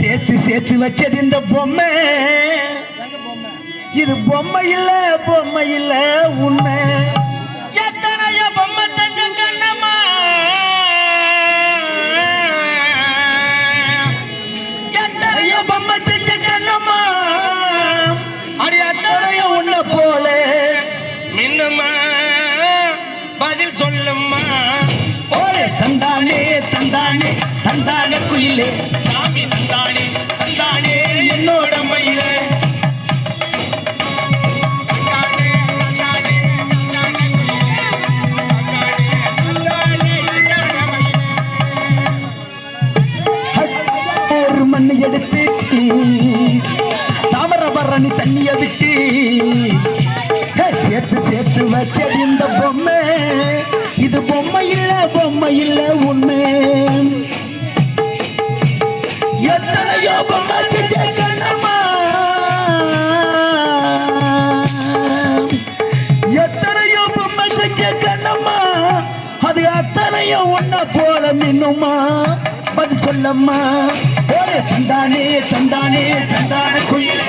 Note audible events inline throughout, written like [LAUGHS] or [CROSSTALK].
சேர்த்து சேர்த்து வச்சது இந்த பொம்மை. இது பொம்மை இல்ல பொம்மை இல்ல உண்மை. எத்தனையோ பொம்மை செஞ்ச கண்ணம்மா. எத்தனையோ பொம்மை செஞ்ச கண்ணம்மா. அடி அத்தனையோ உன்ன போல. மின்னுமா? பதில் சொல்லும்மா ஓலே தந்தானே தந்தானே தந்தானே குயிலே. சேர்த்து சேர்த்து வச்சது இந்த பொம்மை. இது பொம்மை இல்ல பொம்மை இல்ல உண்மை. எத்தனையோ பொம்மை கண்ணம்மா எத்தனையோ பொம்மை செஞ்ச கண்ணம்மா அது அத்தனையும் ஒன்ன போல மின்னுமா? பதில் சொல்லம்மா. ஓரே தந்தானே தந்தானே தந்தான குயில்.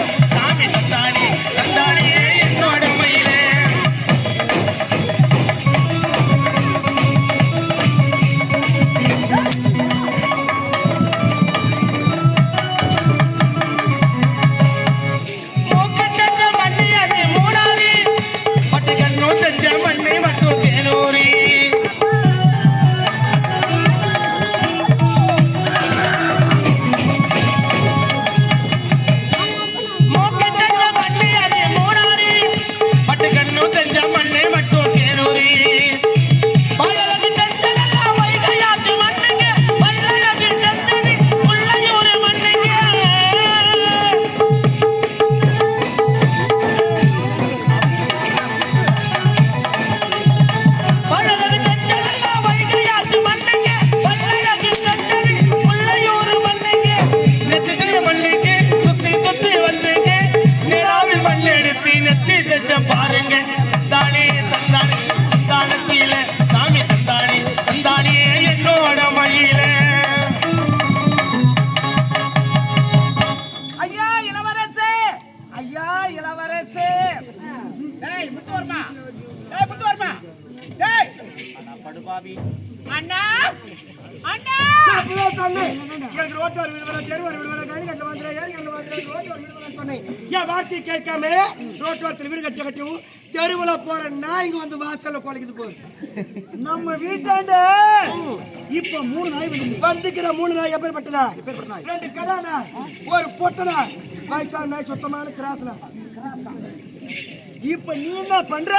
கேட்காம ரோட்டோரத்தில் வீடு கட்டி கட்டவும் தெருவுல போற நாய்ங்க வந்து வாசல்ல குலைக்குது போகுது. நம்ம வீட்டாண்ட இப்ப மூணு நாய் வந்து வந்துக்கிற மூணு நாய் எப்பேற்பட்ட நாய்? ரெண்டு கடா நாய். ஒரு பொட்ட நாய். வயசான நாய் சுத்தமான கிராஸ் நாய். இப்ப நீ என்ன பண்ற?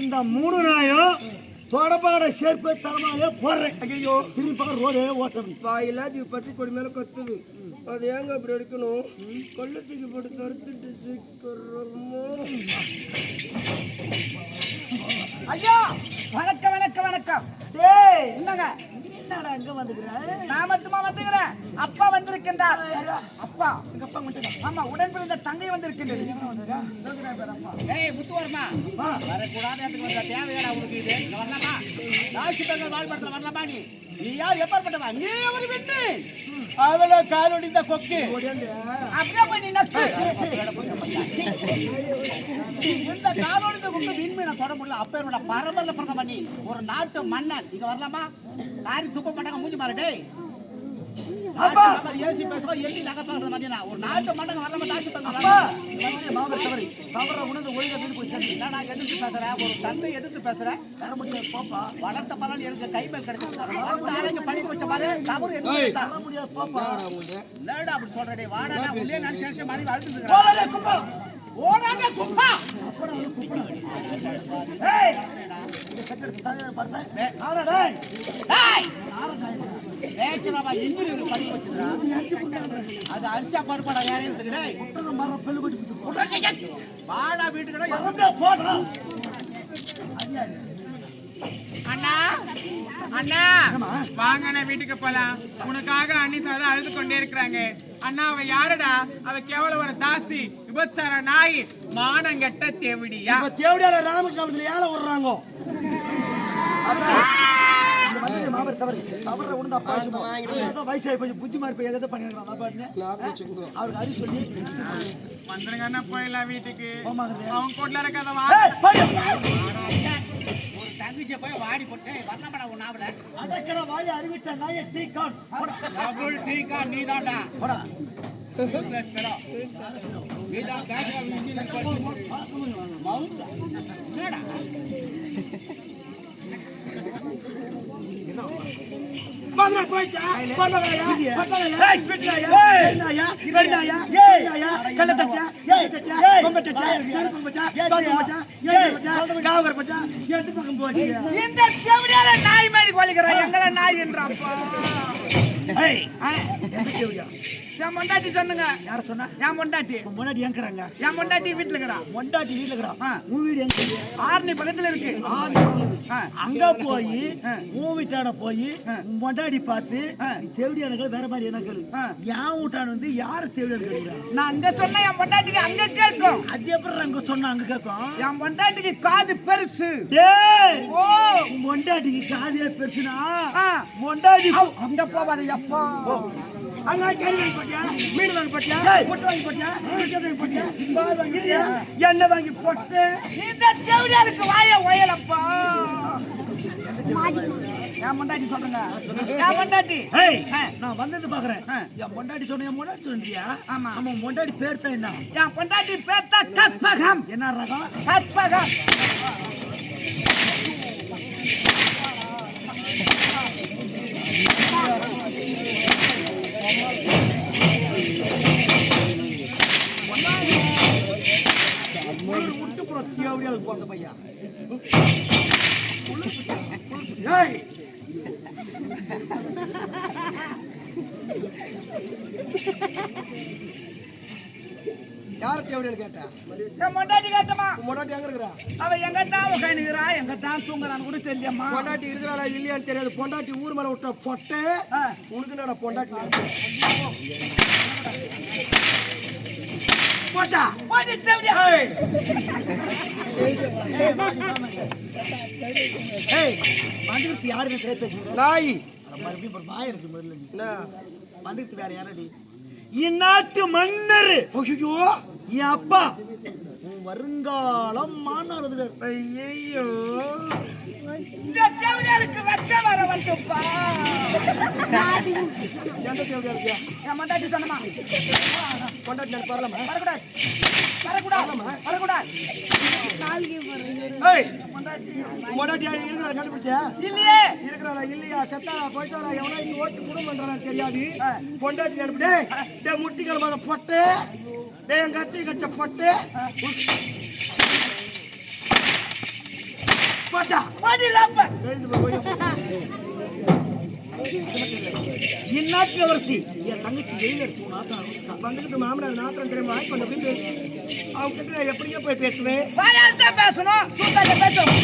இந்த மூணு நாயும் தொடப்பாட சேர்ப்பு தரமாவே போடுறேன். ஐயோ திரும்பி பக்கம் ரோடே ஓட்டணும். வாயில இது பசி கொடி மேல கத்துது. அது ஏங்க அப்படி எடுக்கணும்? கொள்ளத்துக்கு போட்டு தருத்துட்டு சீக்கிரமா ஐயா! வணக்கம் வணக்கம் வணக்கம். டேய் என்னங்க என்னடா எங்க வந்துக்கிற? நான் மட்டுமா வந்துக்கிறேன் அப்பா வந்திருக்கின்றார். அப்பா எங்க அப்பா மட்டும் ஆமா உடன் பிறந்த தங்கை வந்திருக்கின்றது. ஏய் முத்துவர்மா. வரக்கூடாத இடத்துக்கு வந்த தேவையான உனக்கு இது. இங்க வரலாமா? ராசி தங்கள் வாழ்படத்துல வரலாமா நீ? நீ யார்? எப்பேற்பட்டவா? நீ ஒரு விட்டு அவள காலொடிந்த கொக்கு. அப்படியே போய் நட்டு இந்த காலொடிந்த கொக்கு விண்மீனை தொட முடியல. அப்பேரோட பரம்பரில் பிறந்த பண்ணி ஒரு நாட்டு மன்னன். இங்க வரலாமா? யாரும் துப்ப மாட்டாங்க மூஞ்சி மாற டேய் அப்பா! ஏசி பேசுவா எள்ளி நகை ஒரு நாட்டு மண்டங்க வரலாமா தாசி அப்பா! மாவட்ட தவறி தவற உணர்ந்து ஒழுங்க வீடு போய் சேர்ந்து. நான் எதிர்த்து பேசுறேன் ஒரு தந்தை எதிர்த்து பேசுறேன் முடியாது போப்பா. வளர்த்த பலன் எனக்கு கை மேல் கிடைச்சது. வளர்த்த ஆளுங்க படிக்க வச்ச பாரு. தவறு எதுவும் தர முடியாது போப்பா. என்னடா அப்படி சொல்ற டேய் வாடா நான் உள்ளே நினைச்சு மணி வளர்த்துட்டு இருக்கேன் ஓடாத குப்பா! ஏய்! இந்த கட்டடத்து தலைவர் பார்த்தா டேய் ஆடா டேய்! அது அரிசியா பருப்படா யாரையும் எடுத்துக்க மரம் பெல்லு வீட்டுக்கு அண்ணா அண்ணா வாங்க அண்ணா வீட்டுக்கு போலாம். உனக்காக அண்ணி சாதா அழுது கொண்டே இருக்கிறாங்க. அண்ணா அவ யாருடா அவ கேவலம் ஒரு தாசி? விபச்சார நாய் மானங்கெட்ட தேவடியா? தேவடியால ராமகிருஷ்ணத்துல ஏழை விடுறாங்க மாபெரும் தவறு. தவற உணர்ந்து அப்பா அதான் வயசாகி போய் புத்தி மாதிரி போய் எதை பண்ணிருக்கான் அதான் பாருங்க. ஞாபகம் வச்சுக்கோ. அவருக்கு அறிவு சொல்லி. வந்துருங்கண்ணா போயிடலாம் வீட்டுக்கு. அவங்க கூட்டில இருக்காத வா. ஒரு தங்கச்சியை போய் வாடி போட்டு வரலாமாடா உன் நாவல? அடக்கட வாயை அறிவிட்ட நாய டீ கான். டபுள் போடா. நீதான் பேச என்னடா? [LAUGHS] மதுரை போயிச்சா பொன்மகளையா பொன்மகளையா வெட்டினாயா வெட்டினாயா வெட்டினாயா வெட்டினாயா கல்ல தச்சா ஏய் தச்சா பொம்பை தச்சா கருப்பு பச்சா தோத்து பச்சா ஏய் பச்சா காவகர் பச்சா எட்டு பக்கம் போச்சு இந்த செவிடால நாய் மாதிரி கொலைக்கிறான் எங்களை நாய் என்றாப்பா ஏய் எந்த கேவியா என் பொண்டாட்டி சொன்னுங்க யார சொன்னா? என் பொண்டாட்டி. முன்னாடி எங்கறாங்க என் பொண்டாட்டி வீட்டுல இருக்கிறான் மொண்டாட்டி வீட்டுல இருக்கிறான் ஆ. உன் வீடு எங்க? ஆரணி பக்கத்துல இருக்கு. ஆறு நாள் இருக்கு. ஆ. அங்க போய். உன் வீட்டான போய் ஆ. மொண்டாடி பார்த்து தேவடியானங்கள் வேற மாதிரி என்ன கேளு. என் வீட்டான வந்து யார கேளுங்க நான் அங்க சொன்ன என் பொண்டாட்டிக்கு அங்க கேட்கும். அது எப்படி அங்க சொன்னா அங்க கேட்கும். என் பொண்டாட்டிக்கு காது பெருசு. டேய்! ஓ. உன் மொண்டாட்டிக்கு காதியே பெருசுனா அவ், அங்க போவாது எப்பா. அங்க கறி வாங்கி போட்டியா? மீன் வாங்கி போட்டியா? முட்டை வாங்கி போட்டியா? பிஸ்கட் வாங்கி போட்டியா? பால் வாங்கி போட்டியா? எண்ணெய் வாங்கி போட்டு. இந்த செவிடாலுக்கு வாய ஒயலப்பா. என் பொண்டாட்டி சொல்லுங்க என் பொண்டாட்டி. நான் வந்தது பாக்குறேன். என் பொண்டாட்டி சொன்ன என் பொண்டாட்டி சொல்றியா? ஆமா. அவன் பொண்டாட்டி பேர் தான் என்ன? என் பொண்டாட்டி பேர்த்தா கற்பகம். என்ன ரகம்? கற்பகம். தான் தூங்குறான்னு கூட தெரியம்மா பொண்டாட்டி இருக்கிறாளா இல்லையான்னு தெரியாது. பொண்டாட்டி ஊர் மேல விட்ட பொட்டை. உனக்கு என்னடா பொண்டாட்டி? போட்டா போடி செவிடா ஏய். வந்துருக்கு யாருன்னு பேசுறீங்க நாய். மறுபடியும் ஒரு இருக்கு முதல்ல வந்துருக்கு வேற யாரடி? இந்நாட்டு மன்னர். ஐயோ என் அப்பா. வருங்காலம் மாநாடு ஐயோ இந்த செவிடாலுக்கு வெச்ச வர வந்துப்பா. எந்த தேவடியா இருக்கியா என் பொண்டாட்டி சொன்னமா பொண்டாட்டி நான் வரலாமா? வரக்கூடாது. வரக்கூடாது. வரக்கூடாது. ஏய் பொண்டாட்டி இருக்கிறா கண்டுபிடிச்சா? இல்லையே. இருக்கிறாளா இல்லையா? செத்தாரா போயிட்டாரா எவனா? இங்க ஓட்டு குடும்பம் தெரியாது. பொண்டாட்டி நினைப்பு டேய் டேய் முட்டி கிளம்பாத பொட்டு. டேய் என் கத்தி கச்ச பொட்டு போட்டா. போடி லாப்ப எழுந்து போய். இந்நாட்டு வரிசி என் தங்கச்சி உன் ஆத்தா வந்துட்டு மாமனார் நாத்திரம் தெரியுமா அந்த போய் பேசு அவங்க கிட்ட எப்படிங்க போய் பேசுவேன். பேசணும். பேசணும்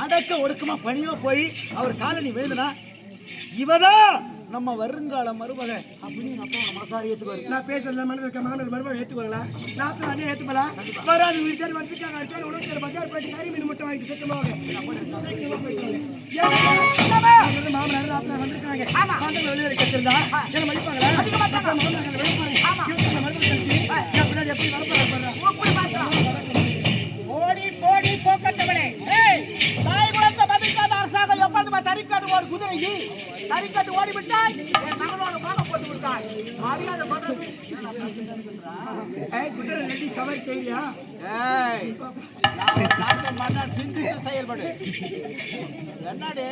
அடக்க ஒடுக்கமா பணியோ போய் அவர் காலனி விழுதுனா இவதான் நம்ம வருங்கால மருமக. அப்படின்னு அப்பா மனசாரி ஏத்துக்குவாரு. நான் பேசுறதுல மனதில் இருக்க மாமனார் மருமகள் ஏத்துக்குவாங்களா? நாத்திரம் அண்ணே ஏத்துப்பலா? வராது வீட்டுக்காரி வந்துட்டாங்க. அடிச்சாலும் உணவு பஜார் போயிட்டு கறி மீன் மட்டும் வாங்கிட்டு சுத்தமாக மாமனார் நாத்திரம் வந்திருக்காங்க. வெளியே கட்டிருந்தா என்ன மதிப்பாங்களா. மாமனார் பின்னாடி எப்படி பார்க்கலாம். போடி போடி போக்கட்டவளே அரசாங்கம் எப்பொழுதுமே தறிக்காட்டு ஓடி குதிரை நீ தறிக்காட்டு ஓடி விட்டாய் என் மகனோட மகன் போட்டு விட்டாய். மரியாதை ஏய் குதிரை சவாரி நாட்டு மன்னர் சிந்தித்து செயல்படு. என்னடி?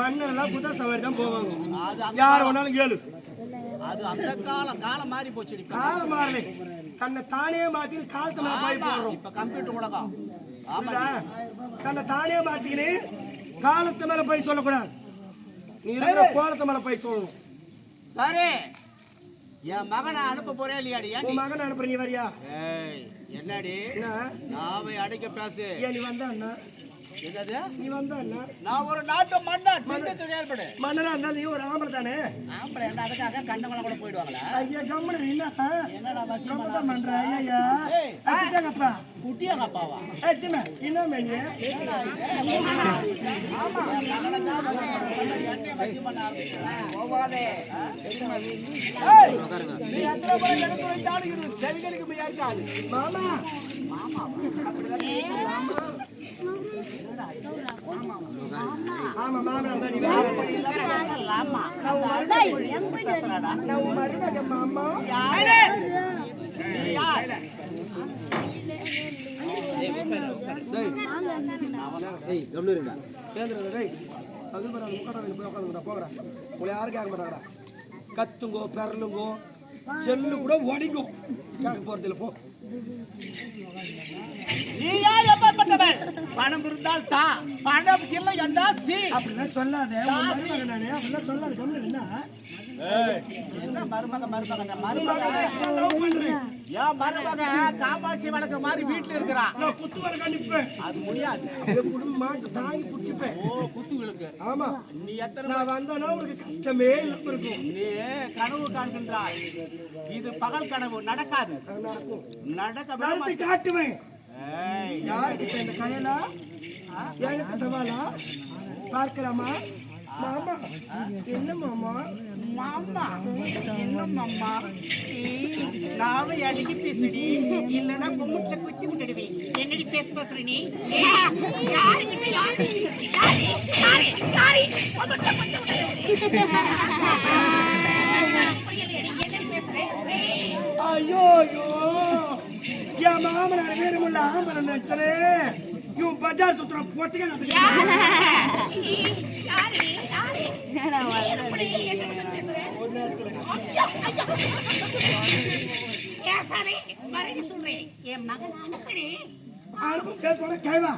மன்னர் எல்லாம் குதிரை சவாரி தான் போவாங்க. யார் வேணாலும் கேளு. அது அந்த காலம் காலம் மாறி போச்சுடி. காலம் மாறலை. தன்னை தானே மாத்தி காலத்தை மேல இப்ப கம்ப்யூட்டர் உலகம்? தன்னை தானே மாத்திக்கின்னு காலத்து மேல போய் சொல்லக்கூடாது. நீ இருக்கிற கோலத்து மேல போய் சொல்லணும். சரி. என் மகனை அனுப்ப போறே இல்லையாடி? உன் மகன் அனுப்புற நீ வரியா? ஏய் என்னடி? என்ன? நாவை அடைக்க பேசு. ஏன் நீ வந்தா என்னது? நீ வந்தா என்ன நான் ஒரு நாட்டு மன்னன் சிங்கத்தை செயல்படு. மன்னரா இருந்தா நீ ஒரு ஆம்பளை தானே? ஆம்பளை என்ன அதுக்காக கண்டவங்கள கூட போயிடுவாங்களா? ஐயா கம்மனு என்ன என்னடா வசியம் கம்மதான் பண்ற ஐயா ஏய். அத்திட்டாங்கப்பா குட்டியாங்க அப்பாவா ஏத்திமே என்ன? மேனி போவாதே ஏய், நீ எத்தனை முறை எடுத்து வைத்தாலும் இரு செவிகளுக்கு போய் இருக்காது. மாமா. ஆமா மாமா தான் நீ ஆமா நான் உன் மருமக மாமா நீ யார் கேந்திர டேய் அது பரவாயில்ல முக்கடா போய் உட்காந்துடா போங்கடா உங்களை யாரும் கேட்க மாட்டாங்கடா கத்துங்கோ பெரலுங்கோ செல்லு கூட ஒடிங்கும் கேட்க போறது இல்ல போ நீ யார் எப்பேற்பட்டவள் பணம் இருந்தால் தா. பணம் இல்லை என்றால் சி அப்படிலாம் சொல்லாத. அப்படிலாம் சொல்லாத. என்ன? என்ன மருமக மருமக மருமக ஏன் மருமக காமாட்சி வழக்கு மாதிரி வீட்டுல இருக்கிறான். நான் குத்து வர கண்டிப்பேன் அது முடியாது. குடும்பம் தாங்கி பிடிச்சிப்பேன். ஓ குத்து விழுக்கு ஆமா. நீ எத்தனை நான் வந்தேன்னா உனக்கு கஷ்டமே இருக்கும். நீ கனவு காண்கின்றாய். இது பகல் கனவு நடக்காது. நடக்க. காட்டுவேன். யார்கிட்ட இந்த கையலா? என்கிட்ட சவாலா? பார்க்கலாமா? மாமா. என்ன மாமா? மாமா. என்ன மாமா? நானும் அடிக்கி பேசுடி இல்லைன்னா கும்பிட்டுல குத்தி விட்டுடுவேன். என்னடி பேச பேசுற நீ? ஐயோ ஐயோ. என் மாமனார் வீரமுள்ள ஆம்பளை நினைச்சனே இவன் பஜார் சுத்துற போட்டுக்க ஒரு நேரத்துல. என் மகன் அனுப்படி. அனுப்பும் கேட்போட கைவா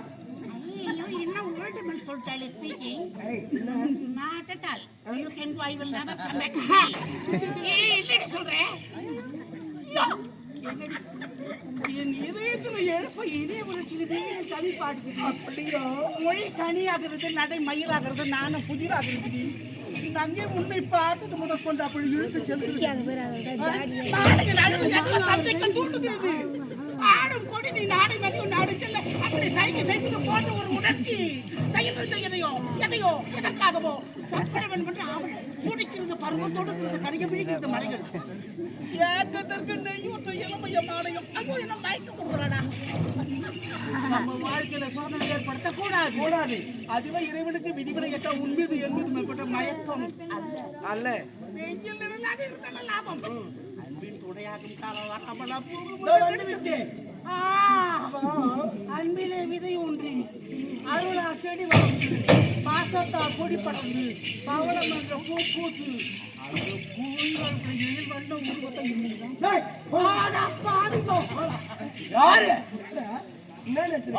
ஐயோ என்ன ஓல்டு மேல் சொல்லிட்டாலே speeching not at all you can I will never come back ஏய் என்னடி சொல்றேன் என் இதயத்துல எழுப்ப இனிய உணர்ச்சியில் கனி பாடுது அப்படியா? மொழி கனியாகிறது நடை மயிராகிறது நானும் புதிராகிறது. அங்கே உன்னை பார்த்தது முதல் கொண்டு அப்படி இழுத்து செல்கிறது. தூண்டுகிறது ஆடும் கொடி நீ நாடு நடுவு நாடு செல்ல. அப்படி சைக்கு சைக்கு போன்ற ஒரு உணர்ச்சி. செயல்படுத்த எதையோ எதையோ எதற்காகவோ சப்பட வேண்டும் என்று ஆவல். துடிக்கிறது பருவம் தொடுக்கிறது கடிக விழுகிறது மலைகள். ஏக்கத்திற்கு நெய்யூற்ற இளமைய மாலையும். ஐயோ என்ன மயக்கம் கொடுக்குறாடா நம்ம வாழ்க்கையில சோதனை ஏற்படுத்த கூடாது. கூடாது அதுவே இறைவனுக்கு விதிகளை எட்ட உன் மீது என் மீது மேற்பட்ட மயக்கம் அல்ல. அல்ல. வெயில் நிழலாக இருந்தாலும் லாபம். அன்பிலே விதை ஒன்றி. அருளா செடி வளர்ந்து பாசத்தா கொடி படர்ந்து பவளம் என்ற பூ பூத்து. அந்த பூவின் எழில்?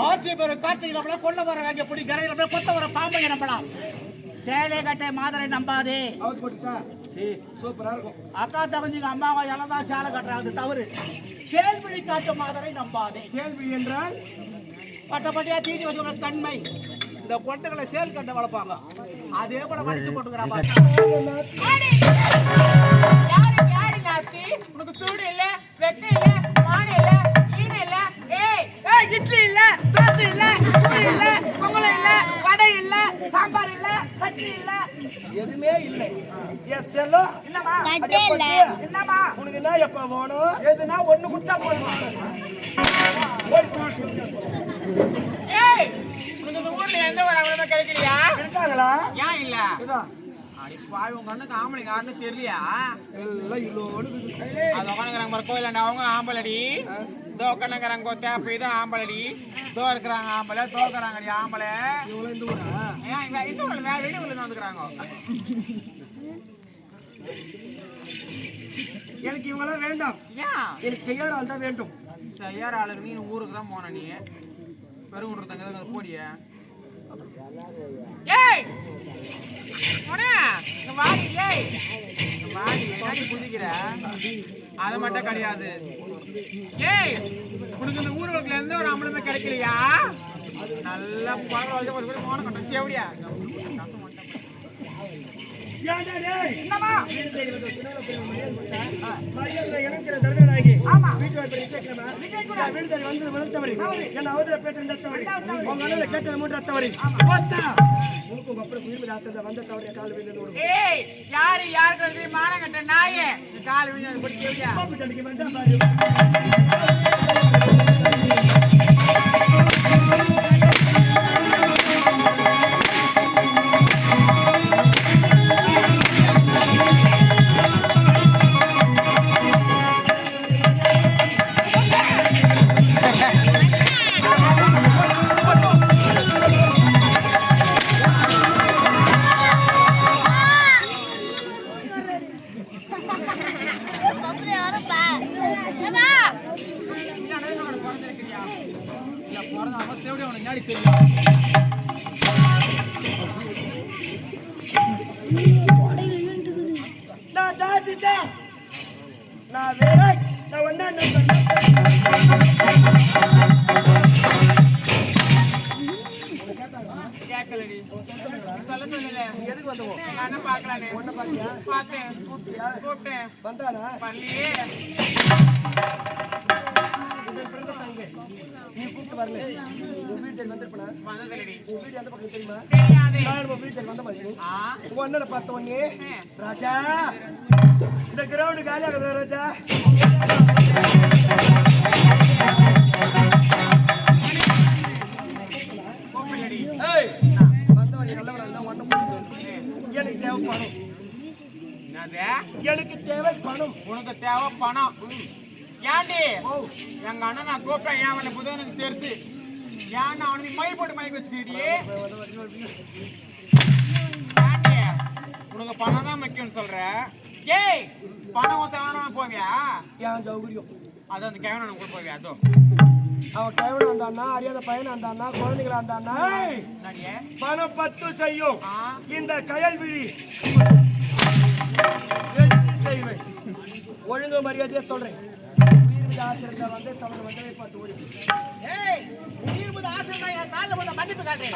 ஆற்றை காற்றை நம்மள கொல்ல வர வாங்க பிடி கரையில் கொத்த வர பாம்பை நம்பலாம் சேலை கட்டை மாதரை நம்பாதே. சரி சூப்பரா இருக்கும் அக்கா தவஞ்சிங்க அம்மாவா எல்லாம் சேலை கட்டுறாங்க தவறு கேள்விழி காட்டும் மாதரை நம்பாதே கேள்வி என்றால் பட்ட பட்டையா தீட்டி வச்சவங்க தன்மை இந்த கொட்டைகளை சேல் கட்ட வளர்ப்பாங்க அதே போல வடிச்சு போட்டுக்கிறாங்க யாரு யாரு நாத்தி உனக்கு சூடு இல்ல வெக்க இல்ல இட்லி இல்ல தோசை இல்ல பூரி இல்ல பொங்கல் இல்ல வடை இல்ல சாம்பார் இல்ல சட்னி இல்ல. எதுவுமே இல்லை. எஸ் செல்லம் என்னமா பொட்டு. என்னமா உனக்கு என்ன எப்ப வேணும்? எதுனா ஒண்ணு குடிச்சா போதுமா? ஏய் உனக்கு இந்த ஊர்ல எந்த ஒரு அவலமே கிடைக்கலையா? இருக்காங்களா? ஏன் இல்ல? இதான் பாய் உங்க அண்ணனுக்கு ஆம்பளை யாருன்னு தெரியலையா? எல்லாம் இல்லோடு. அது உட்காந்துக்கிறாங்க மாதிரி கோயிலாண்ட அவங்க ஆம்பளடி. இதோ உட்காந்துக்கிறாங்க இது ஆம்பளடி. இதோ இருக்கிறாங்க ஆம்பளை தோ இருக்கிறாங்கடி ஆம்பளை. இந்த ஊரா? இது உள்ள வேற உள்ள வந்துக்கிறாங்க? எனக்கு இவங்கெல்லாம் வேண்டாம். ஏன்? எனக்கு செய்யாத ஆள் தான் வேண்டும். செய்யார ஆளுக்கு நீ ஊருக்கு தான் போன நீ. பெருங்குன்றத்தங்க தான் போடிய? ஏய்! போனே இங்க வாடி ஏய்! இங்க வாடி என்னடி குதிக்கிற? அது மட்டும் கிடையாது. ஏய் உனக்கு இந்த ஊர்களுக்குள்ள எந்த ஒரு அமலுமே கிடைக்கலையா? நல்லா பழம் வந்து ஒரு கூட மோனம் கட்டம் செவடியா ஏன்டா டேய்? என்னம்மா வீடு தேடி வந்து ஒரு சின்ன பையன் மரியாதை கொடுத்தா, மரியாதை இணைக்கிற தருதனாகி. வீட்டு வீடு தவறு. என்னை அவதூற பேசுறது ரெண்டாவது தவறு. உங்க அண்ணனை கேட்டது மூன்றாவது தவறு. போத்தா. உனக்கு உங்க அப்புறம் உயிர் ஆசை வந்த தவறு என் காலில் விழுந்தது ஒரு ஏய் யாரு யாருக்கு வந்து மானம் கட்ட நாயே கால் விழுந்து என்ன பாக்கலானே ஒண்ணை பாத்தியா? பார்த்தேன் கூப்பிட்டியா? கூப்பிட்டேன் வந்தானா? பள்ளியே. நீ கூப்பிட்டு வரல. உன் வீடு தேடி வந்திருப்பனா? வந்ததில்லடி உன் வீடு எந்த பக்கம் தெரியுமா? தெரியாதே நான் உன் வீடு தேடி வந்த மாதிரி. ஆ உன் அண்ணனை பார்த்த உடனே, ராஜா இந்த கிரவுண்ட் காலியாகுது ராஜா கூப்பிடலடி ஏய், வந்தவன் நீ நல்லவனா. எனக்கு தேவை பணம் எனக்கு தேவை பணம் உனக்கு தேவை பணம் ஏண்டி? எங்க அண்ணன் நான் கூப்பிட்டேன் ஏன் அவனை புது எனக்கு தெரித்து. ஏன் அவனுக்கு மை போட்டு மைக்கு வச்சுக்கிட்டி ஏண்டி? உனக்கு பணம் தான் முக்கியம்னு சொல்ற? ஏய் பணம் ஒருத்தவன போவியா? என் சௌகரியம்? அது அந்த கேவன கூட போவியா? அதோ. அவன் கைவிட வந்தான்னா அறியாத பையனா இருந்தான்னா குழந்தைகளா இருந்தான்னா பணம் பத்து செய்யும். இந்த கயல் விழி. செய்வேன். ஒழுங்கு மரியாதையா சொல்றேன். வந்து தமிழ் வந்தவை பார்த்து ஓடி ஏய் உயிர் மீது ஆசை இருந்தா என் காலில் வந்து மன்னிப்பு காட்டு.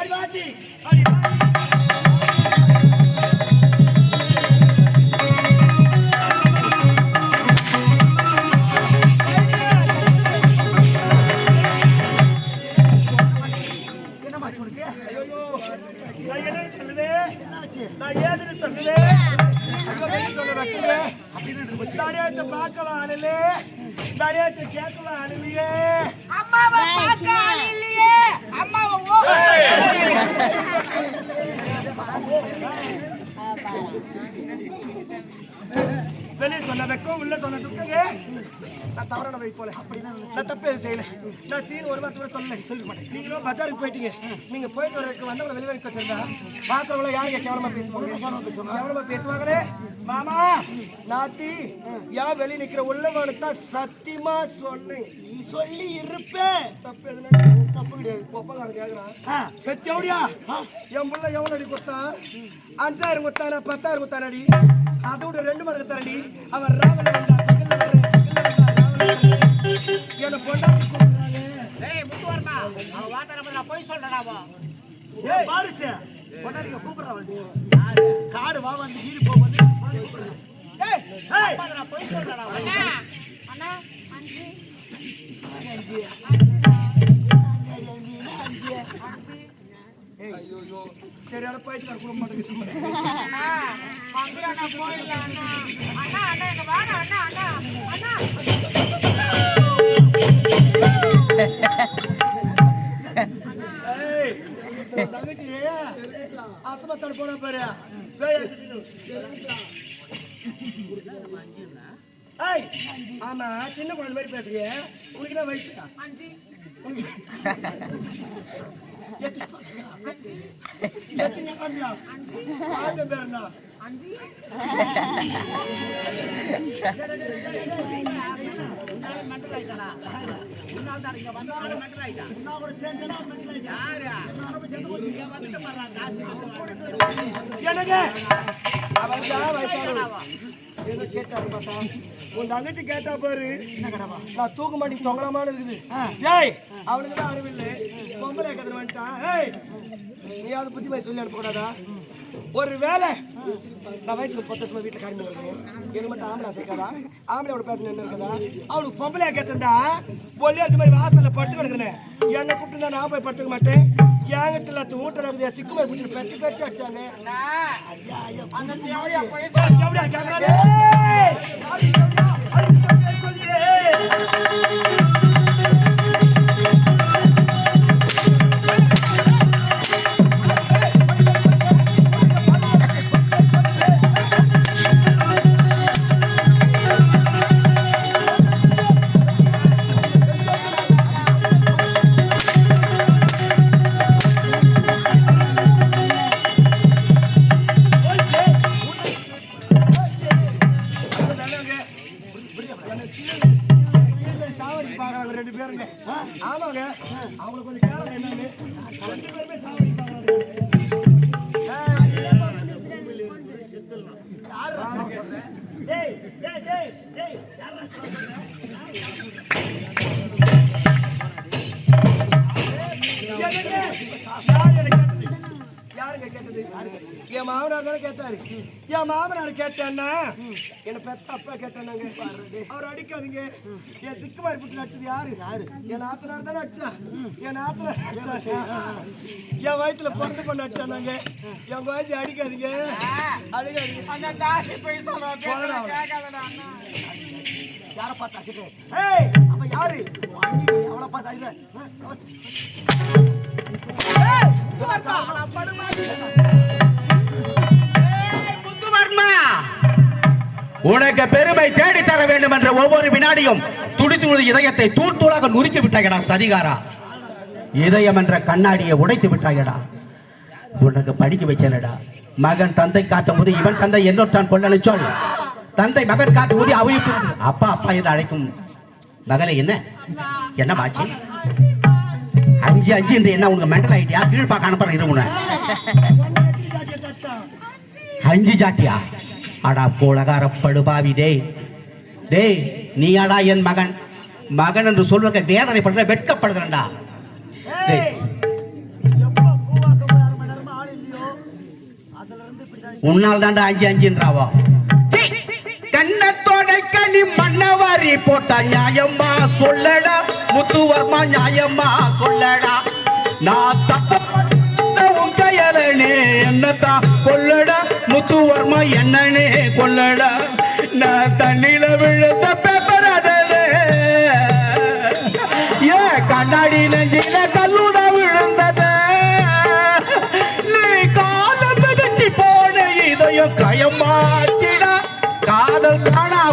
சொல்ல வைக்கல. தனியாத்தை பார்க்கலாம் ஆளில்லே. தனியாத்தை கேட்கலாம் ஆளில்லையே. அம்மாவை பார்க்க இல்லையே அம்மாவை ஓ. வெளிய சொன்ன வெக்கம், உள்ள சொன்ன துக்கங்க. நான் தவறான வழி போல. நான் தப்பு எதுவும் செய்யல. நான் சீனு ஒரு வார்த்தை கூட சொல்லல. நீங்களும் பஜாருக்கு போயிட்டீங்க. நீங்க போயிட்டு வரதுக்கு வந்தவங்களை வெளிய வைக்க வச்சிருந்தா, பார்க்கறவங்கள யாருங்க கேவலமா பேசுவாங்க? கேவலமா பேசுவாங்களே? மாமா நாத்தி ஏன் வெளிய நிக்கிற உள்ளவனுக்கு தான் சத்தியமா சொன்னேன் நீ சொல்லி இருப்பேன் தப்பு எதுனா தப்பு கிடையாது ஒப்பங்காரன் கேக்குறான் செத்தி எவடியா என் புள்ள எவன் அடி கொடுத்தான் அஞ்சாயிரம் கொடுத்தானா பத்தாயிரம் கொடுத்தானடி அதோட ரெண்டு மடங்கு தரடி. அவன் வர்றேன். என்னை பொண்டாட்டி கூப்பிடுறாங்க. ஏய் முத்துவர்மா அவ வார்த்தை நான் போய் சொல்றேன் அவன் ஏய் பாரிசு பொண்டாட்டிங்க கூப்பிடுறான் காடு வா வந்து வீடு போ வந்து ஏய் ஏய். நான் போய் சொல்றேன் அவன் அண்ணா அண்ணா அஞ்சு. ஐயோ. சரியான பயிற்சி கொடுக்க மாட்டேங்குது அண்ணா மந்திர அண்ணா போயிடலாம் அண்ணா. அண்ணா அண்ணா எங்க வாங்க அண்ணா அண்ணா. அண்ணா. தங்கச்சி ஆத்மத்தாடு போன பாரு. ஏய் ஆமா சின்ன குழந்தை மாதிரி பேசுறிய. உனக்கு என்ன வயசு? உனக்கு எத்தனை கம்மியா ஆண்டு பேர் என்ன அஞ்சு மென்டல் ஆயிட்டானா உன்னால் தான் இங்க வந்தாலும் மென்டல் ஆயிட்டான் உன்னோட சேர்ந்தனா மென்டல் ஆயிட்டான் யாரு இங்க வந்துட்டு பாரு காசு எனக்கு அவன் தான் வயசானவன். ஏதோ கேட்டாரு பார்த்தா உன் தங்கச்சி கேட்டா பாரு. நான் தூக்க மாட்டேன் தொங்கலாமான்னு இருக்குது. ஏய் அவனுக்கு தான் அறிவில்லை பொம்பளை கதை வந்துட்டான் ஏய் நீயாவது புத்தி மாதிரி சொல்லி அனுப்பக்கூடாதா? ஒரு வேலை நான் வயசுக்கு பத்து வருஷமா வீட்டில் காரியம் இருக்கேன் எனக்கு மட்டும் ஆம்பளை இருக்காதா? ஆம்பளையோட பேசணும் என்ன இருக்கதா? அவனுக்கு பொம்பளையா கேட்டிருந்தா ஒல்லியா இருக்க மாதிரி வாசல்ல படுத்து கிடக்குறேன். என்னை கூப்பிட்டு நான் போய் படுத்துக்க மாட்டேன். என்கிட்ட இல்லாத ஊட்ட இருக்குது சிக்கு மாதிரி பிடிச்சி பெட்டு பெட்டு அடிச்சாங்க. யாருங்க கேட்டது? என் மாமனார் தானே கேட்டாரு. என் மாமனார் கேட்டேன்னா என்ன பெத்த அப்பா கேட்டானாங்க அவர் அடிக்காதீங்க. என் சிக்கு மாதிரி புட்டு அடிச்சது யாரு? யாரு? என் ஆத்தனார் தானே அடிச்சா? என் ஆத்தனார் என் வயிற்றுல பிறந்து பண்ண அடிச்சானாங்க என் வயசு அடிக்காதீங்க. அடிக்காதீங்க. அந்த போய் யாரை பார்த்தா சிட்டு ஏய் அவ யாரு? அவளை பார்த்தா இல்ல உனக்கு பெருமை தேடி தர வேண்டும் என்ற ஒவ்வொரு வினாடியும் துடித்து இதயத்தை தூள் தூளாக நுறுக்கி விட்டாயடா சதிகாரா இதயம் என்ற கண்ணாடியை உடைத்து விட்டாயடா. உனக்கு படிக்க வச்சேனடா. மகன் தந்தை காட்டும் போது இவன் தந்தை என்னொற்றான் கொள்ளனு சொல் தந்தை மகன் காட்டும் போது அவையும் அப்பா அப்பா என்று அழைக்கும் மகளை என்ன? என்னமாச்சு அஞ்சு அஞ்சு என்று என்ன உனக்கு மெண்டல் ஆயிட்டியா கீழ்பாக்க அனுப்புற இரு உன்னை. அஞ்சு ஜாட்டியா அடா கோலகாரப்படுபாவி டேய். டேய் அடா என் மகன்? மகன் என்று சொல்வதற்கு வேதனைப்படுற வெட்கப்படுகிறேன்டா. டேய். உன்னால் தாண்டா அஞ்சு அஞ்சுன்றாவோ? சீ! கண்ணத்தோட கனி மண்ணவாரி போட்டா நியாயமா சொல்லடா? முத்துவர்மா நியாயமா சொல்லடா? நான் தப்பு உன் கையலனே என்னத்தான் கொல்லடா? முத்துவர்மா என்னனே கொல்லடா? நான் தண்ணில விழுந்த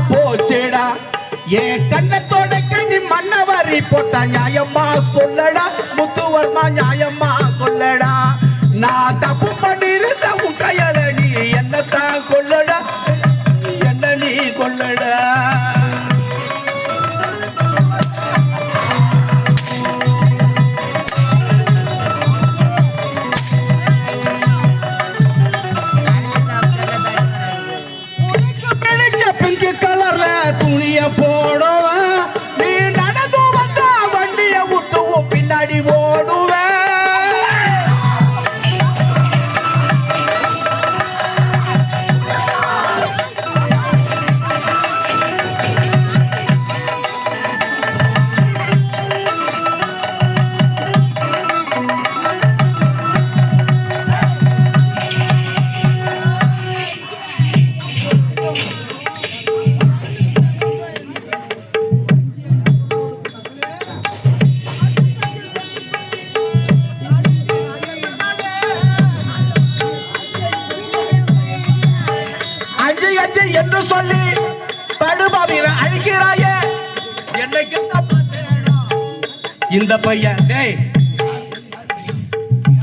போச்சுடா. என் கண்ணத்தோட கண்ணி மண்ணவரி போட்டா நியாயமா சொல்லடா. முத்துவர்மா நியாயமா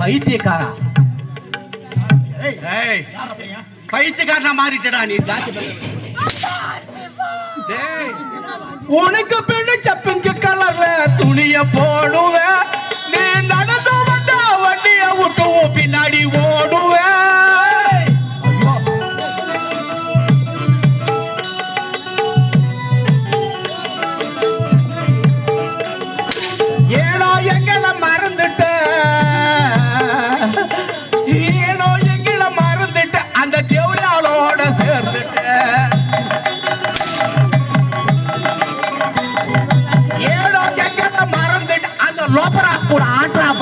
பைத்தியக்காரா? பைத்தியக்காரனா மாறிட்டடா நீ. உனக்கு பிடிச்ச பிங்க் கலர்ல துணிய போடுவேன் நீ நடந்து வந்தா வண்டிய விட்டு பின்னாடி ஓடுவேன்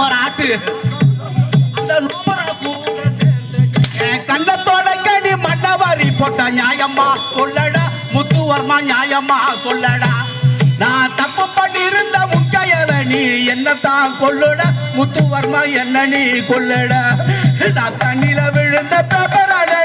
போற ஆட்டு அந்த நூற கண்ணத்தோட கடி மண்ணவாரி போட்ட நியாயமா? சொல்லடா முத்துவர்மா நியாயமா? சொல்லடா. நான் தப்பு பண்ணிருந்த முக்கையல நீ என்னத்தான் கொள்ளுட? முத்துவர்மா என்ன நீ கொள்ளுடா? நான் தண்ணில விழுந்த பெப்பராடே